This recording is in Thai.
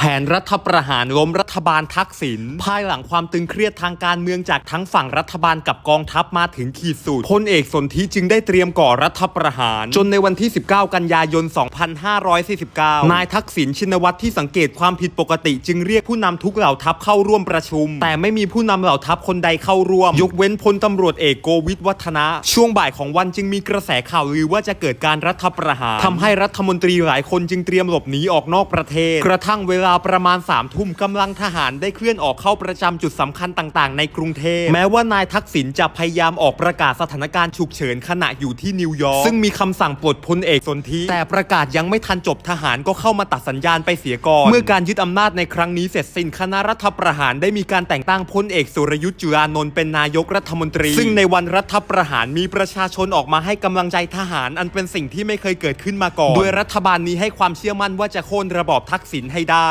แผนรัฐประหารล้มรัฐบาลทักษิณภายหลังความตึงเครียดทางการเมืองจากทั้งฝั่งรัฐบาลกับกองทัพมาถึงขีดสุดพลเอกสนธิจึงได้เตรียมก่อรัฐประหาร จนในวันที่ 19 กันยายน 2549 นายทักษิณชินวัตรที่สังเกตความผิดปกติ จึงเรียกผู้นำทุกเหล่าทัพเข้าร่วมประชุม แต่ไม่มีผู้นำเหล่าทัพคนใดเข้าร่วม ยกเว้นพลตำรวจเอกโกวิทวัฒนะ ช่วงบ่ายของวันจึงมีกระแสข่าวลือว่าจะเกิดการรัฐประหารทำให้รัฐมนตรีหลายคนจึงเตรียมหลบหนีออกนอกประเทศ กระทั่งเวลาลาประมาณ3ามทุ่มกำลังทหารได้เคลื่อนออกเข้าประจำจุดสำคัญต่างๆ ในกรุงเทพแม้ว่านายทักษิณจะพยายามออกประกาศสถานการณ์ฉุกเฉินขณะอยู่ที่นิวยอร์กซึ่งมีคำสั่งปลดพลเอกสนธิแต่ประกาศยังไม่ทันจบทหารก็เข้ามาตัดสัญญาณไปเสียก่อนเมื่อการยึดอำนาจในครั้งนี้เสร็จสิ้นคณะรัฐประหารได้มีการแต่งตั้งพลเอกสุรยุทธ์จุลานนท์เป็นนายกรัฐมนตรี ซึ่งในวันรัฐประหารมีประชาชนออกมาให้กำลังใจทหาร อันเป็นสิ่งที่ไม่เคยเกิดขึ้นมาก่อนโดยรัฐบาลนี้ให้ความเชื่อมั่นว่าจะโค่นระบอบทักษิณให้ได้